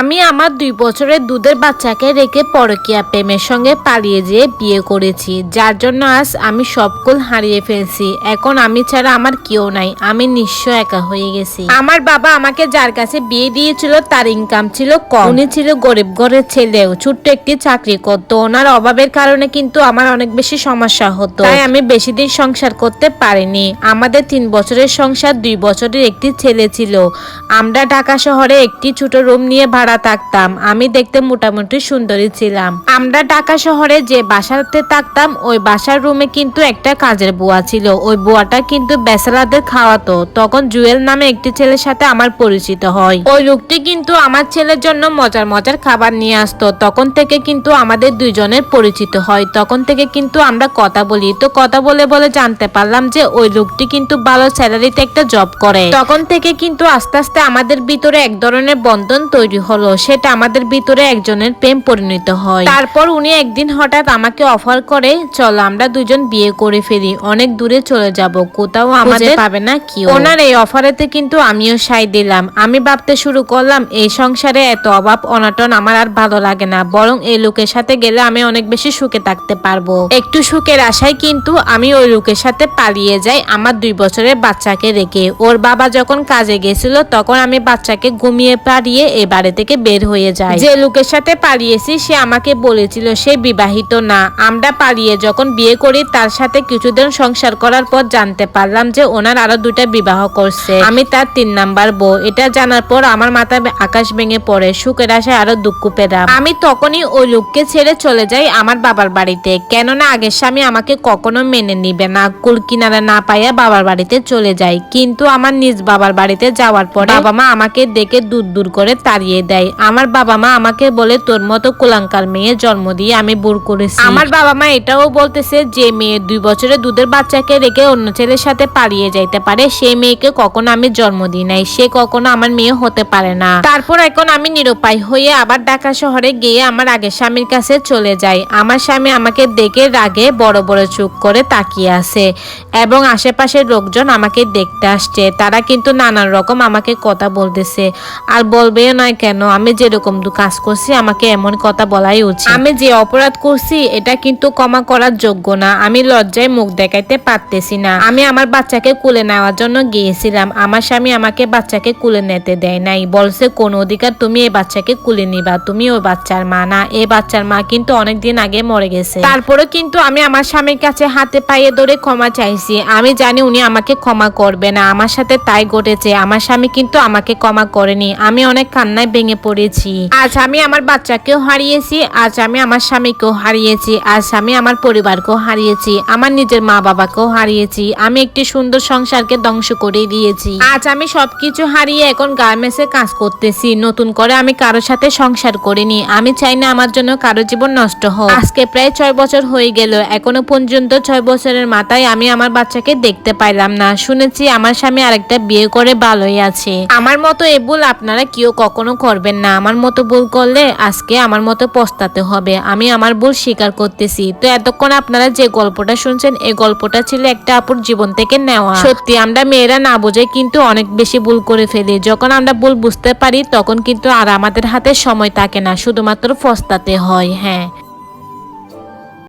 আমি আমার দুই বছরের দুধের বাচ্চাকে রেখে পরকিয়া প্রেমের সঙ্গে পালিয়ে যেয়ে বিয়ে করেছি, যার জন্য আজ আমি সবকুল হারিয়ে ফেলছি। এখন আমি ছাড়া আমার কেউ নাই, আমি নিঃস্ব একা হয়ে গেছি। আমার বাবা আমাকে যার কাছে বিয়ে দিয়েছিল তার ইনকাম ছিল কম। উনি ছিল গরিব ঘরের ছেলেও, ছোট্ট একটি চাকরি করতো। ওনার অভাবের কারণে কিন্তু আমার অনেক বেশি সমস্যা হতো। তাই আমি বেশি দিন সংসার করতে পারিনি। আমাদের তিন বছরের সংসার দুই বছরের একটি ছেলে ছিল। আমরা ঢাকা শহরে একটি ছোট রুম নিয়ে ভাড়া থাকতাম। আমি দেখতে মোটামুটি সুন্দরী ছিলাম। আমরা ঢাকা শহরে যে বাসাতে থাকতাম, ওই বাসার রুমে কিন্তু একটা কাজের বুয়া ছিল। ওই বুয়াটা কিন্তু বেসালাদের খাওয়াতো। তখন জুয়েল নামে একটি ছেলের সাথে আমার পরিচিত হয়। ওই লোকটি কিন্তু আমার ছেলের জন্য মজার মজার খাবার নিয়ে আসতো। তখন থেকে কিন্তু আমাদের দুইজনের পরিচিত হয়। তখন থেকে কিন্তু আমরা কথা বলি। তো কথা বলে বলে জানতে পারলাম যে ওই লোকটি কিন্তু ভালো স্যালারিতে একটা জব করে। তখন থেকে কিন্তু আস্তে আস্তে আমাদের ভিতরে এক ধরনের বন্ধন তৈরি হলো সেটা আমাদের ভিতরে একজনের প্রেম পরিণত হয়। তারপর উনি একদিন হঠাৎ আমাকে অফার করে চলো আমরা দুজন বিয়ে করে ফেলি অনেক দূরে চলে যাব কোথাও আমাদের পাবে না কি ওনার এই অফারেতে কিন্তু আমিও সাই দিলাম। আমি ভাবতে শুরু করলাম এই সংসারে এত অভাব অনাটন আমার আর ভালো লাগে না। বরং এই লোকের সাথে গেলে আমি অনেক বেশি সুখে থাকতে পারব। একটু সুখের আশায় কিন্তু আমি ওই লোকের সাথে পালিয়ে যাই আমার দুই বছরের বাচ্চাকে রেখে। ওর বাবা যখন কাজে গেছিল তখন আমি বাচ্চাকে ঘুমিয়ে পাড়িয়ে এই বাড়ি থেকে বের হয়ে যায়। যে লোকের সাথে পালিয়েছি, সে আমাকে বলেছিল, সে বিবাহিত না। আমরা পালিয়ে যখন বিয়ে করি, তার সাথে কিছুদিন সংসার করার পর জানতে পারলাম যে ওনার আরও দুইটা বিবাহ করছে। আমি তার তিন নাম্বার বউ। এটা জানার পর আমার মাথা আকাশ ভেঙে পড়ে। সুখের আশায় আরও দুঃখ পেলাম। আমি তখনই ওই লোককে ছেড়ে চলে যাই আমার বাবার বাড়িতে। কেননা আগের স্বামী আমাকে কখনো মেনে নিবে না। কুল কিনারা না পাইয়া বাবার বাড়িতে চলে যাই। কিন্তু আমার নিজ বাবার বাড়িতে যাওয়ার পরে বাবা মা আমাকে দেখে দূর দূর করে তাড়িয়ে দেয়। আমার বাবা মা আমাকে বলে, তোর মতো কুলাঙ্কার মেয়ে জন্ম দিয়ে আমি বুড় করেছি। আমার বাবা মা এটাও বলতেছে যে, মেয়ে দুই বছরের দুধের বাচ্চাকে রেখে অন্য ছেলের সাথে পালিয়ে যাইতে পারে। সেই মেয়েকে কখনো আমি জন্ম দিই নাই। সে কখনো আমার মেয়ে হতে পারে না। তারপর এখন আমি নিরুপায় হয়ে আবার ঢাকা শহরে গিয়ে আমার আগের স্বামীর কাছে চলে যাই। আমার স্বামী আমাকে দেখে রাগে বড় বড় চুপ করে তাকিয়ে আছে এবং আশেপাশের লোকজন আমাকে দেখতে আসছে। তারা কিন্তু নানান রকম আমাকে কথা বলতেছে। আর বলবেও নয় কেন আমি যেরকম কাজ করছি, আমাকে এমন কথা বলাই উচিত। আমি যে অপরাধ করছি, এটা কিন্তু ক্ষমা করার যোগ্য না। আমি লজ্জায় মুখ দেখাইতে পারতেছি না। আমি আমার বাচ্চাকে কুলে নেওয়ার জন্য গিয়েছিলাম। আমার স্বামী আমাকে বাচ্চাকে কুলে নিতে দেয় নাই। বলছে, কোন অধিকার তুমি এই বাচ্চাকে কুলে নিবা? তুমি ওই বাচ্চার মা না। এই বাচ্চার মা কিন্তু অনেকদিন আগে মরে গেছে। তারপরে কিন্তু আমি আমার স্বামীর কাছে হাতে পায়ে ধরে ক্ষমা চাইছি। আমি জানি উনি আমাকে ক্ষমা করবে না। আমার সাথে তাই ঘটেছে। আমার স্বামী কিন্তু আমাকে ক্ষমা করেনি। আমি অনেক কান্নায় ভেঙে পড়েছি। আজ আমি আমার বাচ্চাকেও হারিয়েছি, আজ আমি আমার স্বামীকেও হারিয়েছি, আজ আমি আমার পরিবারকেও হারিয়েছি, আমার নিজের মা বাবাকেও হারিয়েছি, আমি একটি সুন্দর সংসারকে ধ্বংস করে দিয়েছি। আজ আমি সবকিছু হারিয়ে এখন গার্মেন্টসে কাজ করতেছি, নতুন করে আমি কারোর সাথে সংসার করিনি, আমি চাই না আমার জন্য কারও জীবন নষ্ট হোক। আজকে প্রায় ছয় বছর হয়ে গেল, এখনও পর্যন্ত ছয় বছরের মাথায় আমি আমার বাচ্চাকে দেখতে পাইলাম না, শুনেছি আমার স্বামী আরেকটা বিয়ে করে ভালোই আছে। আমার মতো এ ভুল আপনারা কেউ কখনো করবেন না। আমার মতো ভুল করলে আজকে আমার মতো পস্তাতে হবে। আমি আমার ভুল স্বীকার করতেছি। তো এতক্ষণ আপনারা যে গল্পটা শুনছেন, এই গল্পটা ছিল একটা আপুর জীবন থেকে নেওয়া। সত্যি আমরা মেয়েরা না বুঝে কিন্তু অনেক বেশি ভুল করে ফেলি। যখন আমরা ভুল বুঝতে পারি, তখন কিন্তু আর আমাদের হাতে সময় থাকে না। শুধুমাত্র পস্তাতে হয়। হ্যাঁ।